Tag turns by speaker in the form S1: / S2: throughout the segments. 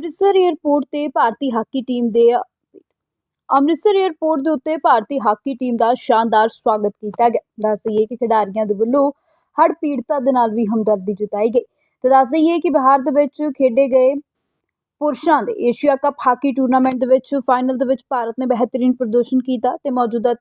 S1: Amritsar airport ਤੇ ਭਾਰਤੀ hockey team ਦੇ Amritsar airport ਦੇ ਉੱਤੇ ਭਾਰਤੀ ਹਾਕੀ ਟੀਮ ਦਾ ਸ਼ਾਨਦਾਰ ਸਵਾਗਤ ਕੀਤਾ ਗਿਆ। ਦੱਸ ਦਈਏ ਕਿ ਖਿਡਾਰੀਆਂ ਦੇ ਵੱਲੋਂ ਹੜ ਪੀੜਤਾਂ ਦੇ ਨਾਲ ਵੀ ਹਮਦਰਦੀ ਜਤਾਈ ਗਈ। ਤੇ ਦੱਸ ਦਈਏ ਕਿ ਬਿਹਾਰ ਦੇ ਵਿੱਚ ਖੇਡੇ ਗਏ ਪੁਰਸ਼ਾਂ ਦੇ ਏਸ਼ੀਆ ਕੱਪ ਹਾਕੀ ਟੂਰਨਾਮੈਂਟ ਦੇ ਵਿੱਚ ਫਾਈਨਲ ਦੇ ਵਿੱਚ ਭਾਰਤ ਨੇ ਬਿਹਤਰੀਨ ਪ੍ਰਦਰਸ਼ਨ ਕੀਤਾ ਤੇ ਮੌਜੂਦਾ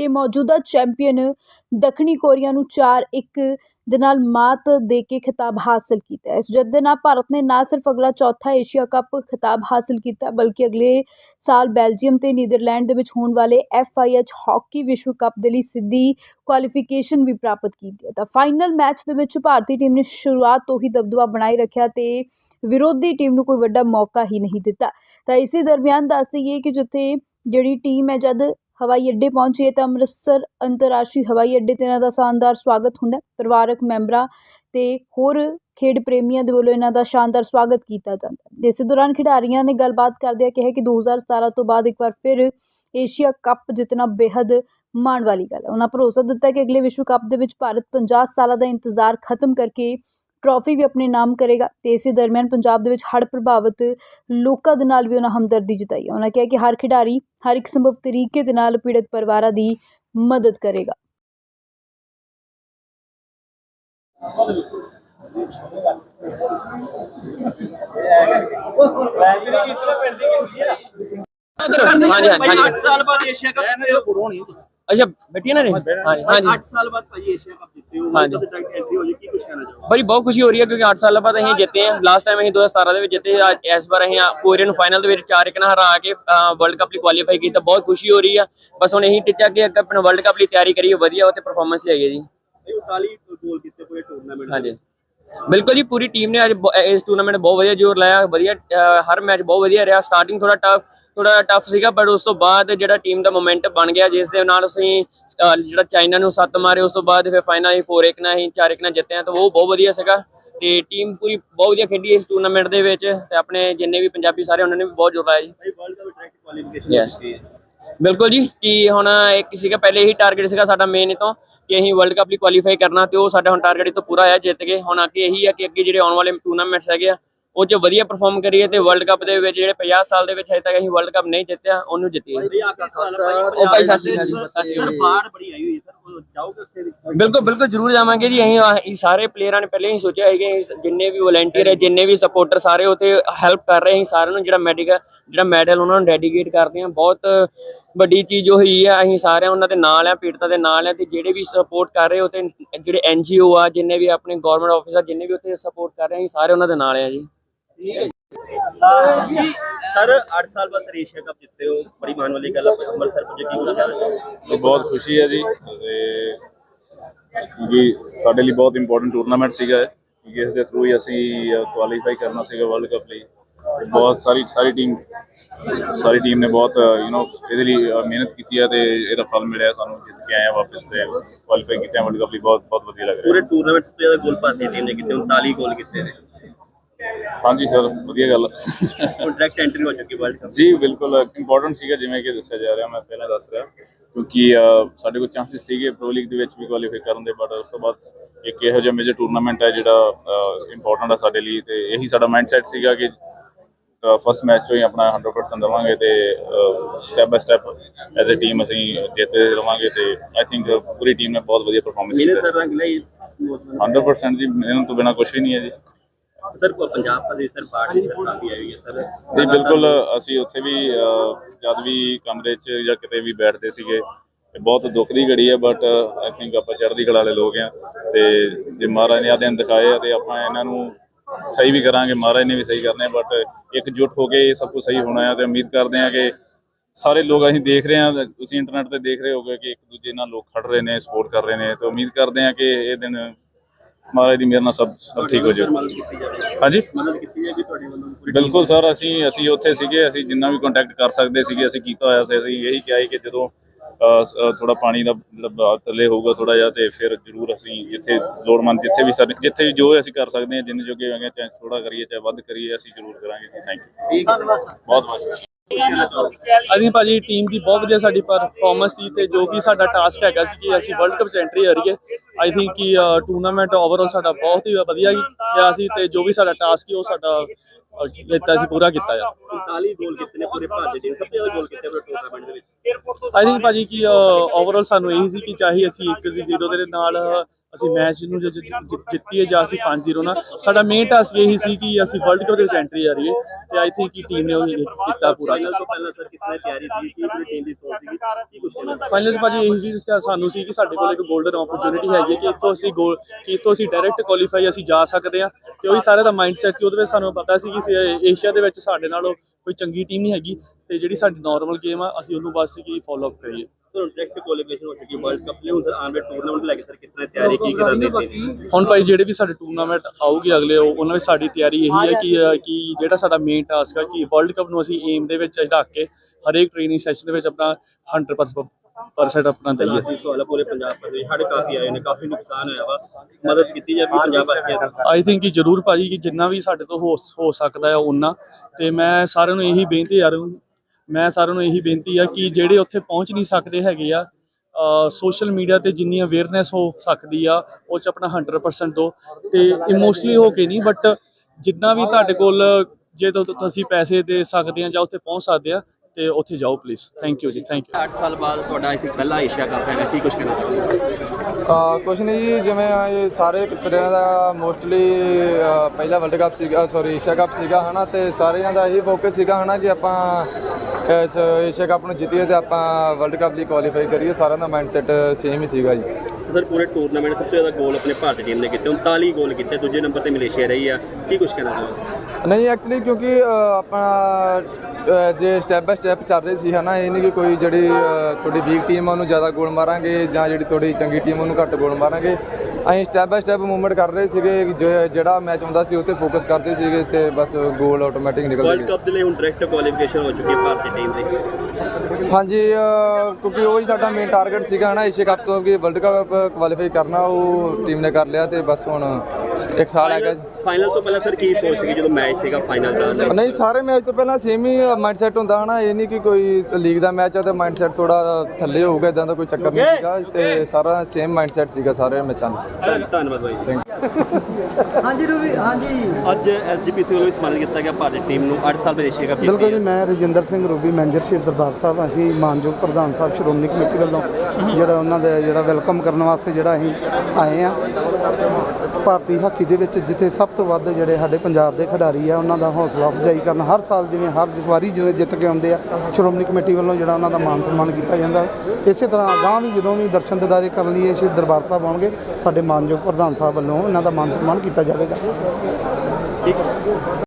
S1: ਤੇ ਮੌਜੂਦਾ ਚੈਂਪੀਅਨ ਦੱਖਣੀ ਕੋਰੀਆ ਨੂੰ 4-1 ਦੇ ਨਾਲ ਮਾਤ ਦੇ ਕੇ ਖਿਤਾਬ ਹਾਸਲ ਕੀਤਾ ਹੈ। ਇਸ ਜਿੱਤ ਦੇ ਨਾਲ ਭਾਰਤ ਨੇ ਨਾ ਸਿਰਫ ਅਗਲਾ ਚੌਥਾ ਏਸ਼ੀਆ ਕੱਪ ਖਿਤਾਬ ਹਾਸਲ ਕੀਤਾ, ਬਲਕਿ ਅਗਲੇ ਸਾਲ ਬੈਲਜੀਅਮ ਤੇ ਨੀਦਰਲੈਂਡ ਦੇ ਵਿੱਚ ਹੋਣ ਵਾਲੇ ਐਫਆਈਐਚ ਹਾਕੀ ਵਿਸ਼ਵ ਕੱਪ ਦੇ ਲਈ ਸਿੱਧੀ ਕੁਆਲੀਫਿਕੇਸ਼ਨ ਵੀ ਪ੍ਰਾਪਤ ਕੀਤੀ ਹੈ ਤਾਂ ਫਾਈਨਲ ਮੈਚ ਦੇ ਵਿੱਚ ਭਾਰਤੀ ਟੀਮ ਨੇ ਸ਼ੁਰੂਆਤ ਤੋਂ ਹੀ ਦਬਦਬਾ ਬਣਾਈ ਰੱਖਿਆ ਤੇ ਵਿਰੋਧੀ ਟੀਮ ਨੂੰ ਕੋਈ ਵੱਡਾ ਮੌਕਾ ਹੀ ਨਹੀਂ ਦਿੱਤਾ ਤਾਂ ਇਸੇ ਦਰਮਿਆਨ ਦੱਸ ਦਈਏ ਕਿ ਜਿੱਥੇ ਜਿਹੜੀ ਟੀਮ ਹੈ ਜਦ ਹਵਾਈ ਅੱਡੇ ਪਹੁੰਚੀਏ ਤਾਂ ਅੰਮ੍ਰਿਤਸਰ ਅੰਤਰਰਾਸ਼ਟਰੀ ਹਵਾਈ ਅੱਡੇ ਤੇ ਇਹਨਾਂ ਦਾ ਸ਼ਾਨਦਾਰ ਸਵਾਗਤ ਹੁੰਦਾ ਪਰਿਵਾਰਕ ਮੈਂਬਰਾਂ ਤੇ ਹੋਰ ਖੇਡ ਪ੍ਰੇਮੀਆਂ ਦੇ ਵੱਲੋਂ ਇਹਨਾਂ ਦਾ ਸ਼ਾਨਦਾਰ ਸਵਾਗਤ ਕੀਤਾ ਜਾਂਦਾ ਹੈ। ਇਸੇ ਦੌਰਾਨ ਖਿਡਾਰੀਆਂ ਨੇ ਗੱਲਬਾਤ ਕਰਦਿਆਂ ਕਿਹਾ ਕਿ 2017 ਤੋਂ ਬਾਅਦ ਇੱਕ ਵਾਰ ਫਿਰ ਏਸ਼ੀਆ ਕੱਪ ਜਿੱਤਣਾ ਬੇहद ਮਾਣ ਵਾਲੀ ਗੱਲ ਹੈ। ਉਹਨਾਂ ਭਰੋਸਾ ਦਿੱਤਾ ਕਿ ਅਗਲੇ ਵਿਸ਼ਵ ਕੱਪ ਦੇ ਵਿੱਚ ਭਾਰਤ 50 ਸਾਲਾਂ ਦਾ ਇੰਤਜ਼ਾਰ ਖਤਮ ਕਰਕੇ ਟਰੋਫੀ ਵੀ ਆਪਣੇ ਨਾਮ ਕਰੇਗਾ ਤੇ ਇਸੇ ਦਰਮਿਆਨ ਪੰਜਾਬ ਦੇ ਵਿੱਚ ਹੜ੍ਹ ਪ੍ਰਭਾਵਿਤ ਲੋਕਾਂ ਦੇ ਨਾਲ ਵੀ ਉਹਨਾਂ ਹਮਦਰਦੀ ਜਤਾਈ ਹੈ। ਉਹਨਾਂ ਕਿਹਾ ਕਿ ਹਰ ਖਿਡਾਰੀ ਹਰ ਇੱਕ ਸੰਭਵ ਤਰੀਕੇ ਦੇ ਨਾਲ ਪੀੜਤ ਪਰਿਵਾਰਾਂ ਦੀ ਮਦਦ ਕਰੇਗਾ।
S2: ਹਾਂਜੀ ਹਾਂਜੀ
S3: ਭਾਈ
S2: ਹਾਂਜੀ
S3: 8 ਸਾਲ ਬਾਅਦ ਏਸ਼ੀਆ ਕੱਪ ਜਿੱਤੇ ਹੋ
S2: ਅੱਛਾ ਬੈਠੀ ਨਾ? ਰੇ ਹਾਂਜੀ ਹਾਂਜੀ
S3: 8 ਸਾਲ ਬਾਅਦ ਭਾਈ ਏਸ਼ੀਆ ਕੱਪ ਜਿੱਤੇ ਹੋ
S2: ਹਾਂਜੀ।
S3: ਐਂਟਰੀ ਹੋ ਜੀ ਕੀ ਕੁਝ ਕਹਿਣਾ ਚਾਹੋਗੇ
S2: ਬੜੀ ਬਹੁਤ ਖੁਸ਼ੀ ਹੋ ਰਹੀ ਹੈ ਕਿਉਂਕਿ 8 ਸਾਲਾਂ ਬਾਅਦ ਅਸੀਂ ਜਿੱਤੇ ਹਾਂ। ਲਾਸਟ ਟਾਈਮ ਅਸੀਂ 2017 ਦੇ ਵਿੱਚ ਜਿੱਤੇ। ਅੱਜ ਇਸ ਵਾਰ ਅਸੀਂ ਕੋਰੀਅਨ ਫਾਈਨਲ ਦੇ ਵਿੱਚ 4 1 ਨਾਲ ਹਰਾ ਕੇ ਵਰਲਡ ਕੱਪ ਲਈ ਕੁਆਲੀਫਾਈ ਕੀਤਾ। ਬਹੁਤ ਖੁਸ਼ੀ ਹੋ ਰਹੀ ਆ। ਬਸ ਹੁਣ ਇਹੀ ਟਿੱਚਾ ਕਿ ਆਪਣਾ ਵਰਲਡ ਕੱਪ ਲਈ ਤਿਆਰੀ ਕਰੀਏ ਵਧੀਆ ਉਹ ਤੇ ਪਰਫਾਰਮੈਂਸ ਲਿਆਈਏ ਜੀ।
S3: ਇਹ 39 ਗੋਲ ਕੀਤੇ ਪੂਰੇ ਟੂਰਨਾਮੈਂਟ
S2: ਹਾਂਜੀ। ਬਿਲਕੁਲ ਜੀ ਪੂਰੀ ਟੀਮ ਨੇ ਅੱਜ ਇਸ ਟੂਰਨਾਮੈਂਟ ਬਹੁਤ ਵਧੀਆ ਜ਼ੋਰ ਲਾਇਆ ਵਧੀਆ ਹਰ ਮੈਚ ਬਹੁਤ ਵਧੀਆ ਰਿਹਾ। ਸਟਾਰਟਿੰਗ ਥੋੜਾ ਟਫ ਥੋੜਾ ਟਫ ਸੀਗਾ ਪਰ ਉਸ ਤੋਂ ਬਾਅਦ ਜਿਹੜਾ ਟੀਮ ਦਾ ਮੋਮੈਂਟਮ ਬਣ ਗਿਆ ਜਿਸ ਦੇ ਨਾਲ ਅਸੀਂ ਜਿਹੜਾ ਚਾਈਨਾ ਨੂੰ ਸੱਤ ਮਾਰੇ ਉਸ ਤੋਂ ਬਾਅਦ ਫਿਰ ਫਾਈਨਲ ਅਸੀਂ 4-1 ਨਾਲ ਅਸੀਂ 4-1 ਨਾਲ ਜਿੱਤੇ ਹਾਂ ਤਾਂ ਉਹ ਬਹੁਤ ਵਧੀਆ ਸੀਗਾ। ਤੇ ਟੀਮ ਪੂਰੀ ਬਹੁਤ ਵਧੀਆ ਖੇਡੀ ਇਸ ਟੂਰਨਾਮੈਂਟ ਦੇ ਵਿੱਚ ਤੇ ਆਪਣੇ ਜਿੰਨੇ ਵੀ ਪੰਜਾਬੀ ਸਾਰੇ ਉਹਨਾਂ ਨੇ ਵੀ ਬਹੁਤ ਜ਼ੋਰ ਲਾਇਆ ਜੀ।
S3: World cup direct qualification
S2: Yes. ਬਿਲਕੁਲ ਜੀ ਕਿ ਹੁਣ ਇੱਕ ਸੀਗਾ ਪਹਿਲੇ ਹੀ ਟਾਰਗੇਟ ਸੀਗਾ ਸਾਡਾ ਮੇਨ ਤੋਂ ਕਿ ਅਸੀਂ ਵਰਲਡ ਕੱਪ ਲਈ ਕੁਆਲੀਫਾਈ ਕਰਨਾ ਤੇ ਉਹ ਸਾਡਾ ਹੁਣ ਟਾਰਗੇਟ ਤੋਂ ਪੂਰਾ ਹੋਇਆ ਜਿੱਤ ਗਏ ਹੁਣ ਅੱਗੇ ਇਹੀ ਹੈ ਕਿ ਅੱਗੇ ਜਿਹੜੇ ਆਉਣ ਵਾਲੇ ਟੂਰਨਾਮੈਂਟਸ ਹੈਗੇ ਆ ਉਹ 'ਚ ਵਧੀਆ ਪਰਫਾਰਮ ਕਰੀਏ ਤੇ ਵਰਲਡ ਕੱਪ ਦੇ ਵਿੱਚ ਜਿਹੜੇ 50 ਸਾਲ ਦੇ ਵਿੱਚ ਹਜੇ ਤੱਕ ਅਸੀਂ ਵਰਲਡ ਕੱਪ ਨਹੀਂ ਜਿੱਤਿਆ ਉਹਨੂੰ ਜਿੱਤੀਏ। ਉਹ ਭਾਈ ਸਤਿ ਸ਼੍ਰੀ ਅਕਾਲ ਜੀ, ਸਤਿ ਸ਼੍ਰੀ
S3: ਸਰ ਬਾੜ ਬੜੀ ਆਈ ਹੋਈ ਹੈ ਸਰ। ਜਾਓਗੇ ਉੱਥੇ
S2: ਬਿਲਕੁਲ ਬਿਲਕੁਲ ਜ਼ਰੂਰ ਜਾਵਾਂਗੇ ਜੀ। ਅਸੀਂ ਅਸੀਂ ਸਾਰੇ ਪਲੇਅਰਾਂ ਨੇ ਪਹਿਲੇ ਹੀ ਸੋਚਿਆ ਹੈ ਕਿ ਅਸੀਂ ਜਿੰਨੇ ਵੀ ਵਲੰਟੀਅਰ ਹੈ ਜਿੰਨੇ ਵੀ ਸਪੋਰਟਰ ਸਾਰੇ ਉੱਥੇ ਹੈਲਪ ਕਰ ਰਹੇ ਅਸੀਂ ਸਾਰਿਆਂ ਨੂੰ ਜਿਹੜਾ ਮੈਡੀਕਲ ਜਿਹੜਾ ਮੈਡਲ ਉਹਨਾਂ ਨੂੰ ਡੈਡੀਕੇਟ ਕਰਦੇ ਹਾਂ। ਬਹੁਤ ਵੱਡੀ ਚੀਜ਼ ਹੋਈ ਹੈ ਅਸੀਂ ਸਾਰੇ ਉਹਨਾਂ ਦੇ ਨਾਲ ਆ ਪੀੜਤਾਂ ਦੇ ਨਾਲ ਆ ਤੇ ਜਿਹੜੇ ਵੀ ਸਪੋਰਟ ਕਰ ਰਹੇ ਤੇ ਜਿਹੜੇ ਐਨਜੀਓ ਆ ਜਿੰਨੇ ਵੀ ਆਪਣੇ ਗਵਰਨਮੈਂਟ ਆਫਿਸਰ ਜਿੰਨੇ ਵੀ ਉੱਥੇ ਸਪੋਰਟ ਕਰ ਰਹੇ ਅਸੀਂ ਸਾਰੇ ਉਹਨਾਂ ਦੇ ਨਾਲ ਆ ਜੀ।
S3: ਸਰ 8 ਸਾਲ ਬਾਅਦ ਸਰ ਏਸ਼ੀਆ ਕੱਪ ਜਿੱਤੇ ਹੋ ਬੜੀ ਮਾਣ ਵਾਲੀ ਗੱਲ ਹੈ ਅੰਮ੍ਰਿਤਸਰ ਪੁੱਜੇ ਕੀ ਕੁਝ ਕਹਿਣਾ
S4: ਬਹੁਤ ਖੁਸ਼ੀ ਹੈ ਜੀ ਤੇ ਕਿਉਂਕਿ ਸਾਡੇ ਲਈ ਬਹੁਤ ਇੰਪੋਰਟੈਂਟ ਟੂਰਨਾਮੈਂਟ ਸੀਗਾ ਕਿਉਂਕਿ ਇਸ ਦੇ ਥਰੂ ਹੀ ਅਸੀਂ ਕੁਆਲੀਫਾਈ ਕਰਨਾ ਸੀਗਾ ਵਰਲਡ ਕੱਪ ਲਈ। ਬਹੁਤ ਸਾਰੀ ਸਾਰੀ ਟੀਮ ਸਾਰੀ ਟੀਮ ਨੇ ਬਹੁਤ ਯੂ نو ਇਹਦੇ ਲਈ ਮਿਹਨਤ ਕੀਤੀ ਹੈ ਤੇ ਇਹਦਾ ਫਲ ਮਿਲਿਆ ਸਾਨੂੰ ਜਿੱਤ ਕੇ ਆਏ ਆ ਵਾਪਸ ਤੇ ਕੁਆਲੀਫਾਈ ਕੀਤਾ ਵਰਲਡ ਕੱਪ ਲਈ ਬਹੁਤ ਬਹੁਤ ਵਧੀਆ ਲੱਗ ਰਿਹਾ।
S3: ਪੂਰੇ ਟੂਰਨਾਮੈਂਟ ਤੋਂ ਜ਼ਿਆਦਾ ਗੋਲ ਭਾਰਤੀ ਟੀਮ ਨੇ ਕੀਤੇ 39 ਗੋਲ ਕੀਤੇ ਨੇ।
S4: ਹਾਂਜੀ ਸਰ ਵਧੀਆ ਗੱਲ। ਹੈ।
S3: ਡਾਇਰੈਕਟ ਐਂਟਰੀ ਹੋ ਚੁੱਕੀ ਵਰਲਡ ਕੱਪ
S4: ਜੀ ਬਿਲਕੁਲ ਇੰਪੋਰਟੈਂਟ ਸੀਗਾ ਜਿਵੇਂ ਕਿ ਦੱਸਿਆ ਜਾ ਰਿਹਾ ਮੈਂ ਪਹਿਲਾਂ ਦੱਸ ਰਿਹਾ। ਕਿਉਂਕਿ ਸਾਡੇ ਕੋਲ ਚਾਂਸਸ ਸੀਗੇ ਪ੍ਰੋ ਲੀਗ ਦੇ ਵਿੱਚ ਵੀ ਕੁਆਲੀਫਾਈ ਕਰਨ ਦੇ ਬਟ ਉਸ ਤੋਂ ਬਾਅਦ ਇੱਕ ਇਹੋ ਜਿਹਾ ਮੇਜਰ ਟੂਰਨਾਮੈਂਟ ਹੈ ਜਿਹੜਾ ਇੰਪੋਰਟੈਂਟ ਹੈ ਸਾਡੇ ਲਈ ਤੇ ਇਹੀ ਸਾਡਾ ਮਾਈਂਡਸੈਟ ਸੀਗਾ ਕਿ ਫਸਟ ਮੈਚ ਤੋਂ ਹੀ ਆਪਣਾ 100% ਦੇਵਾਂਗੇ ਤੇ step by step as a team ਅਸੀਂ ਜਿੱਤਦੇ ਰਵਾਂਗੇ ਤੇ ਆਈ ਥਿੰਕ ਪੂਰੀ ਟੀਮ ਨੇ ਬਹੁਤ ਵਧੀਆ ਪਰਫਾਰਮੈਂਸ ਕੀਤੀ।
S3: ਲਈ?
S4: 100% ਜੀ ਮਿਹਨਤ ਤੋਂ ਬਿਨਾ ਕੁਝ ਵੀ ਨਹੀਂ ਹੈ ਜੀ।
S3: ਸਰ ਪੰਜਾਬ ਪ੍ਰਦੇਸ਼ ਸਰ, ਬਾੜ ਦੀ ਸਰ ਕਾਫੀ ਆਈ ਹੋਈ ਹੈ ਸਰ।
S4: ਜੀ ਬਿਲਕੁਲ, ਅਸੀਂ ਉੱਥੇ ਵੀ ਜਦ ਵੀ ਕਮਰੇ 'ਚ ਜਾਂ ਕਿਤੇ ਵੀ ਬੈਠਦੇ ਸੀਗੇ, ਬਹੁਤ ਦੁੱਖ ਦੀ ਘੜੀ ਹੈ ਬਟ ਆਈ ਥਿੰਕ ਆਪਾਂ ਚੜ੍ਹਦੀ ਕਲਾ ਵਾਲੇ ਲੋਕ ਆ ਤੇ ਜੇ ਮਹਾਰਾਜ ਨੇ ਆ ਦਿਖਾਏ ਆ ਤੇ ਆਪਾਂ ਇਹਨਾਂ ਨੂੰ ਸਹੀ ਵੀ ਕਰਾਂਗੇ, ਮਹਾਰਾਜ ਨੇ ਵੀ ਸਹੀ ਕਰਨੇ ਬਟ ਇਕਜੁੱਟ ਹੋ ਕੇ ਇਹ ਸਭ ਕੁਝ ਸਹੀ ਹੋਣਾ ਹੈ ਤੇ ਉਮੀਦ ਕਰਦੇ ਹਾਂ ਕਿ ਸਾਰੇ ਲੋਕ ਅਸੀਂ ਦੇਖ ਰਹੇ ਹਾਂ, ਤੁਸੀਂ ਇੰਟਰਨੈਟ ਤੇ ਦੇਖ ਰਹੇ ਹੋਗੇ ਕਿ ਇੱਕ ਦੂਜੇ ਨਾਲ ਲੋਕ ਖੜ ਰਹੇ ਨੇ ਸਪੋਰਟ ਕਰ ਰਹੇ ਨੇ, ਤੇ ਉਮੀਦ ਕਰਦੇ ਹਾਂ ਕਿ ਇਹ ਦਿਨ ਮਹਾਰਾਜ ਦੀ ਮਿਹਰ ਨਾਲ ਸਭ ਸਭ ਠੀਕ ਹੋ
S3: ਜਾਵੇ।
S4: ਹਾਂਜੀ?
S3: ਮਦਦ ਕੀਤੀ ਜਾਏਗੀ ਤੁਹਾਡੀ ਵੱਲੋਂ ਪੂਰੀ
S4: ਬਿਲਕੁਲ ਸਰ ਅਸੀਂ ਅਸੀਂ ਉੱਥੇ ਸੀਗੇ ਅਸੀਂ ਜਿੰਨਾ ਵੀ ਕੰਟੈਕਟ ਕਰ ਸਕਦੇ ਸੀਗੇ ਅਸੀਂ ਕੀਤਾ ਹੋਇਆ ਸੀ। ਅਸੀਂ ਇਹੀ ਕਿਹਾ ਸੀ ਕਿ ਜਦੋਂ ਥੋੜਾ ਪਾਣੀ ਦਾ ਜਿਹੜਾ ਬ- ਥੱਲੇ ਹੋਊਗਾ ਥੋੜਾ ਜਿਹਾ ਤੇ ਫਿਰ ਜ਼ਰੂਰ ਅਸੀਂ ਜਿੱਥੇ ਲੋੜਮੰਦ ਜਿੱਥੇ ਵੀ ਸਾਡੇ ਜਿੱਥੇ ਵੀ ਜੋ ਅਸੀਂ ਕਰ ਸਕਦੇ ਹਾਂ ਜਿੰਨੇ ਜੋਗੇ ਹੈਗੇ ਚਾਹੇ ਥੋੜਾ ਕਰੀਏ ਚਾਹੇ ਵੱਧ ਕਰੀਏ ਅਸੀਂ ਜ਼ਰੂਰ ਕਰਾਂਗੇ। ਥੈਂਕ ਯੂ
S3: ਧੰਨਵਾਦ ਸਰ।
S4: ਬਹੁਤ ਬਹੁਤ
S5: ਅਸੀਂ ਭਾਜੀ ਟੀਮ ਦੀ ਬਹੁਤ ਵਧੀਆ ਸਾਡੀ ਪਰਫਾਰਮੈਂਸ ਸੀ ਤੇ ਜੋ ਵੀ ਸਾਡਾ ਟਾਸਕ ਹੈਗਾ ਸੀ ਕਿ ਅਸੀਂ ਵਰਲਡ ਕੱਪ ਚ ਐਂਟਰੀ ਕਰੀਏ ਆਈ ਥਿੰਕ ਕਿ ਟੂਰਨਾਮੈਂਟ ਓਵਰਆਲ ਸਾਡਾ ਬਹੁਤ ਹੀ ਵਧੀਆ ਗਿਆ ਸੀ ਤੇ ਜੋ ਵੀ ਸਾਡਾ ਟਾਸਕ ਸੀ ਉਹ ਸਾਡਾ ਕੀਤਾ ਸੀ ਪੂਰਾ ਕੀਤਾ ਆ।
S3: 39 ਗੋਲ ਕੀਤੇ ਨੇ ਪੂਰੇ ਭਾਰਤ ਦੇ ਸਭ ਤੋਂ ਜ਼ਿਆਦਾ ਗੋਲ ਕੀਤੇ ਪੂਰੇ ਟੂਰਨਾਮੈਂਟ ਦੇ ਵਿੱਚ।
S5: ਆਈ ਥਿੰਕ ਭਾਜੀ ਕਿ ਓਵਰਆਲ ਸਾਨੂੰ ਇਹੀ ਸੀ ਕਿ ਚਾਹੇ ਅਸੀਂ 1-0 ਦੇ ਨਾਲ ਅਸੀਂ ਮੈਚ ਨੂੰ ਜੇ ਜਿੱਤੀਏ ਜਾਂ ਅਸੀਂ 5-0 ਨਾਲ। ਸਾਡਾ ਮੇਨ ਟਾਸਕ ਇਹੀ ਸੀ ਕਿ ਅਸੀਂ ਵਰਲਡ ਕੱਪ ਦੇ ਵਿੱਚ ਐਂਟਰੀ ਆ ਰਹੀ ਹੈ ਤੇ ਆਈ ਥਿੰਕ ਕਿ ਟੀਮ ਨੇ ਉਹ ਕੀਤਾ ਪੂਰਾ।
S3: ਇਸ ਤੋਂ ਪਹਿਲਾਂ ਸਰ ਕਿਸ ਨੇ ਤਿਆਰੀ ਸੀ ਕਿ ਪੂਰੀ ਟੀਮ ਦੀ ਸੋਚ ਸੀ
S5: ਫਾਈਨਲਸ ਭਾਜੀ ਇਹੀ ਸੀ ਸਾਨੂੰ ਸੀ ਕਿ ਸਾਡੇ ਕੋਲ ਇੱਕ 골ਡਨ ਓਪਰਚ्युनिटी ਹੈਗੀ ਕਿ ਇੱਥੋਂ ਅਸੀਂ ਗੋਲ ਕਿ ਇੱਥੋਂ ਅਸੀਂ ਡਾਇਰੈਕਟ ਕੁਆਲੀਫਾਈ ਅਸੀਂ ਜਾ ਸਕਦੇ ਆ ਤੇ ਉਹੀ ਸਾਰੇ ਦਾ ਮਾਈਂਡਸੈਟ ਸੀ। ਉਹਦੇ ਵਿੱਚ ਸਾਨੂੰ ਪਤਾ ਸੀ ਕਿ ਏਸ਼ੀਆ ਦੇ ਵਿੱਚ ਸਾਡੇ ਨਾਲੋਂ ਕੋਈ ਚੰਗੀ ਟੀਮ ਨਹੀਂ ਹੈਗੀ। ਤੇ ਜਿਹੜੀ ਸਾਡੀ ਨਾਰਮਲ ਗੇਮ ਆ ਅਸੀਂ ਉਹਨੂੰ ਬਸ ਕੀ ਫੋਲੋ ਅਪ ਕਰੀਏ।
S3: ਤੁਹਾਨੂੰ ਡਾਇਰੈਕਟ ਕੁਆਲੀਫਿਕੇਸ਼ਨ ਹੋ ਚੁੱਕੀ ਵਰਲਡ ਕੱਪ ਲਈ। ਹੁਣ ਸਰ ਆਉਣ ਵਾਲੇ ਟੂਰਨਾਮੈਂਟ ਲੈ ਕੇ ਸਰ ਕਿਸ ਤਰ੍ਹਾਂ ਤਿਆਰੀ ਕੀ ਕਰਾਂਦੇ ਸੀ
S5: ਹੁਣ ਭਾਈ ਜਿਹੜੇ ਵੀ ਸਾਡੇ ਟੂਰਨਾਮੈਂਟ ਆਊਗੇ ਅਗਲੇ ਉਹ- ਉਹਨਾਂ ਵਿੱਚ ਸਾਡੀ ਤਿਆਰੀ ਇਹੀ ਹੈ ਕਿ ਕਿ ਜਿਹੜਾ ਸਾਡਾ ਮੇਨ ਟਾਸਕ ਹੈ ਕਿ ਵਰਲਡ ਕੱਪ ਨੂੰ ਅਸੀਂ ਏਮ ਦੇ ਵਿੱਚ ਰੱਖ ਕੇ ਹਰੇਕ ਟ੍ਰੇਨਿੰਗ ਸੈਸ਼ਨ ਦੇ ਵਿੱਚ ਆਪਣਾ 100% ਆਪਣਾ ਦਈਏ।
S3: ਸਵਾਲ ਪੂਰੇ ਪੰਜਾਬ ਭਰ ਵਿੱਚ ਹੜ ਕਾਫੀ ਆਏ ਨੇ ਕਾਫੀ ਨੁਕਸਾਨ ਹੋਇਆ ਵਾ। ਮਦਦ ਕੀਤੀ ਜਾਵੇ ਪੰਜਾਬ ਵਾਸੀਆਂ ਦੀ।
S5: ਆਈ ਥਿੰਕ ਕਿ ਜ਼ਰੂਰ ਭਾਜੀ ਕਿ ਜਿੰਨਾ ਵੀ ਸਾਡੇ ਤੋਂ ਹੋ ਹੋ ਸਕਦਾ ਹੈ ਉਹਨਾਂ ਤੇ ਮੈਂ ਸਾਰਿਆਂ ਨੂੰ ਇਹੀ ਬੇਨਤੀ ਯਾਰ ਮੈਂ ਸਾਰਿਆਂ ਨੂੰ ਇਹੀ ਬੇਨਤੀ ਆ ਕਿ ਜਿਹੜੇ ਉੱਥੇ ਪਹੁੰਚ ਨਹੀਂ ਸਕਦੇ ਹੈਗੇ ਆ ਸੋਸ਼ਲ ਮੀਡੀਆ ਤੇ ਜਿੰਨੀ ਅਵੇਅਰਨੈਸ ਹੋ ਸਕਦੀ ਆ ਉਹ ਚ ਆਪਣਾ 100% ਦੋ। ਤੇ ਇਮੋਸ਼ਨਲੀ ਹੋ ਕੇ ਨਹੀਂ ਬਟ ਜਿੰਨਾ ਵੀ ਤੁਹਾਡੇ ਕੋਲ ਜੇ ਤੁਸੀਂ ਪੈਸੇ ਦੇ ਸਕਦੇ ਆ ਜਾਂ ਉੱਥੇ ਪਹੁੰਚ ਸਕਦੇ ਆ ਤੇ ਉੱਥੇ ਜਾਓ ਪਲੀਜ਼ ਥੈਂਕ ਯੂ ਜੀ ਥੈਂਕ ਯੂ
S3: 8 ਸਾਲ ਬਾਅਦ ਤੁਹਾਡਾ ਇੱਥੇ ਪਹਿਲਾ ਏਸ਼ੀਆ ਕੱਪ ਹੈਗਾ ਕੀ ਕੁਝ ਕਹਿਣਾ ਚਾਹੁੰਦੇ
S6: ਆ ਕੁਛ ਨਹੀਂ ਜੀ ਜਿਵੇਂ ਆ ਇਹ ਸਾਰੇ ਪਲੇਅਰਾਂ ਦਾ ਮੋਸਟਲੀ ਪਹਿਲਾ ਵਰਲਡ ਕੱਪ ਸੀਗਾ ਸੌਰੀ ਏਸ਼ੀਆ ਕੱਪ ਸੀਗਾ ਹਨਾ ਤੇ ਸਾਰਿਆਂ ਦਾ ਇਹੀ ਫੋਕਸ ਸੀਗਾ ਹਨਾ ਕਿ ਆਪਾਂ ਇਸ ਏਸ਼ੀਆ ਕੱਪ ਨੂੰ ਜਿੱਤੀਏ ਤੇ ਆਪਾਂ ਵਰਲਡ ਕੱਪ ਲਈ ਕੁਆਲੀਫਾਈ ਕਰੀਏ। ਸਾਰਿਆਂ ਦਾ ਮਾਈਂਡਸੈਟ ਸੇਮ ਹੀ ਸੀਗਾ ਜੀ।
S3: ਸਰ ਪੂਰੇ ਟੂਰਨਾਮੈਂਟ ਸਭ ਤੋਂ ਜ਼ਿਆਦਾ ਗੋਲ ਆਪਣੇ ਭਾਰਤ ਟੀਮ ਨੇ ਕੀਤੇ। 39 ਗੋਲ ਕੀਤੇ ਦੂਜੇ ਨੰਬਰ ਤੇ ਮਲੇਸ਼ੀਆ ਰਹੀ ਆ। ਕੀ ਕੁਝ ਕਹਿਣਾ ਚਾਹੁੰਦੇ
S6: ਨਹੀਂ ਐਕਚੁਅਲੀ ਕਿਉਂਕਿ ਆਪਣਾ ਅ, ਜੇ ਸਟੈਪ ਬਾਈ ਸਟੈਪ ਚੱਲ ਰਹੇ ਸੀ ਹਨਾ ਇਹ ਨਹੀਂ ਕਿ ਕੋਈ ਜਿਹੜੀ ਤੁਹਾਡੀ ਵੀਕ ਟੀਮ ਆ ਉਹਨੂੰ ਜ਼ਿਆਦਾ ਗੋਲ ਮਾਰਾਂਗੇ ਜਾਂ ਜਿਹੜੀ ਤੁਹਾਡੀ ਚੰਗੀ ਟੀਮ ਉਹਨੂੰ ਘੱਟ ਗੋਲ ਮਾਰਾਂਗੇ। ਅਸੀਂ ਸਟੈਪ ਬਾਈ ਸਟੈਪ ਮੂਵਮੈਂਟ ਕਰ ਰਹੇ ਸੀਗੇ ਜੋ- ਜਿਹੜਾ ਮੈਚ ਹੁੰਦਾ ਸੀ ਉਹ ਤੇ ਫੋਕਸ ਕਰਦੇ ਸੀਗੇ ਤੇ ਬਸ ਗੋਲ ਆਟੋਮੈਟਿਕ ਨਿਕਲਦੇ
S3: ਵਰਲਡ
S6: ਗਏ
S3: ਕੱਪ ਦੇ ਲਈ ਹੁਣ ਡਾਇਰੈਕਟ ਕੁਆਲੀਫਿਕੇਸ਼ਨ ਹੋ ਚੁੱਕੀ ਹੈ ਭਾਰਤ ਟੀਮ ਦੀ।
S6: ਹਾਂਜੀ ਕਿਉਂਕਿ ਉਹੀ ਸਾਡਾ ਮੇਨ ਟਾਰਗੇਟ ਸੀਗਾ ਹਨਾ ਏਸ਼ੀਆ ਕੱਪ ਤੋਂ ਕਿ ਵਰਲਡ ਕੱਪ ਕੁਆਲੀਫਾਈ ਕਰਨਾ ਉਹ ਟੀਮ ਨੇ ਕਰ ਲਿਆ ਤੇ ਬਸ ਹੁਣ ਇੱਕ ਸਾਲ ਹੈਗਾ। ਜੀ।
S3: ਫਾਈਨਲ ਤੋਂ ਪਹਿਲਾਂ ਸਰ ਕੀ ਸੋਚ ਸੀ ਜਦੋਂ ਮੈਚ ਸੀਗਾ ਫਾਈਨਲ ਦਾ?
S6: ਨਹੀਂ ਸਾਰੇ ਮੈਚ ਤੋਂ ਪਹਿਲਾਂ ਸੇਮ ਹੀ ਮਾਈਂਡਸੈਟ ਹੁੰਦਾ ਹਨਾ। ਇਹ ਨਹੀਂ ਕਿ ਕੋਈ ਲੀਗ ਦਾ ਮੈਚ ਆ ਤੇ ਮਾਈਂਡਸੈਟ ਥੋੜਾ ਥੱਲੇ ਹੋਊਗਾ ਇਦਾਂ ਦਾ ਕੋਈ ਚੱਕਰ ਨਹੀਂ ਸੀਗਾ। ਤੇ ਸਾਰਾ ਸੇਮ ਮਾਈਂਡਸੈਟ ਸੀਗਾ ਸਾਰੇ ਮੈਚਾਂ ਦਾ।
S3: ਧੰਨਵਾਦ ਬਾਈ ਹਾਂਜੀ ਰੂਬੀ ਹਾਂਜੀ। ਅੱਜ ਐਸਜੀਪੀਸੀ ਵੱਲੋਂ ਵੀ ਸਨਮਾਨਿਤ ਕੀਤਾ ਗਿਆ ਭਾਰਤ ਟੀਮ ਨੂੰ 8 ਸਾਲ ਬਾਅਦ ਏਸ਼ੀਆ ਕੱਪ
S7: ਬਿਲਕੁਲ ਜੀ ਮੈਂ ਰਜਿੰਦਰ ਸਿੰਘ ਰੂਬੀ ਮੈਨੇਜਰ ਸ਼੍ਰੀ ਦਰਬਾਰ ਸਾਹਿਬ ਅਸੀਂ ਮਾਨਯੋਗ ਪ੍ਰਧਾਨ ਸਾਹਿਬ ਸ਼੍ਰੋਮਣੀ ਕਮੇਟੀ ਵੱਲੋਂ ਜਿਹੜਾ ਉਹਨਾਂ ਦਾ ਜਿਹੜਾ ਵੈਲਕਮ ਕਰਨ ਵਾਸਤੇ ਜਿਹੜਾ ਅਸੀਂ ਆਏ ਆ ਭਾਰਤੀ ਹਾਕੀ ਦੇ ਵਿੱਚ ਜਿੱਥੇ ਸਭ ਤੋਂ ਵੱਧ ਜਿਹੜੇ ਸਾਡੇ ਪੰਜਾਬ ਦੇ ਖਿਡਾਰੀ ਆ ਉਹਨਾਂ ਦਾ ਹੌਸਲਾ ਅਫਜ਼ਾਈ ਕਰਨ ਹਰ ਸਾਲ ਜਿਵੇਂ ਹਰ ਵਾਰੀ ਜਿਵੇਂ ਜਿੱਤ ਕੇ ਆਉਂਦੇ ਆ ਸ਼੍ਰੋਮਣੀ ਕਮੇਟੀ ਵੱਲੋਂ ਜਿਹੜਾ ਉਹਨਾਂ ਦਾ ਮਾਨ ਸਨਮਾਨ ਕੀਤਾ ਜਾਂਦਾ। ਇਸੇ ਤਰ੍ਹਾਂ ਅਗਾਂਹ ਵੀ ਜਦੋਂ ਵੀ ਦਰਸ਼ਨ ਦਿਦਾਰੇ ਕਰਨ ਲਈ ਇਹ ਸ਼੍ਰੀ ਦਰਬਾਰ ਸਾਹਿਬ ਆਉਣਗੇ ਸਾਡੇ ਮਾਨਯੋਗ ਪ੍ਰਧਾਨ ਸਾਹਿਬ ਵੱਲੋਂ ਇਹਨਾਂ ਦਾ ਮਾਨ ਸਨਮਾਨ ਕੀਤਾ ਜਾਵੇਗਾ।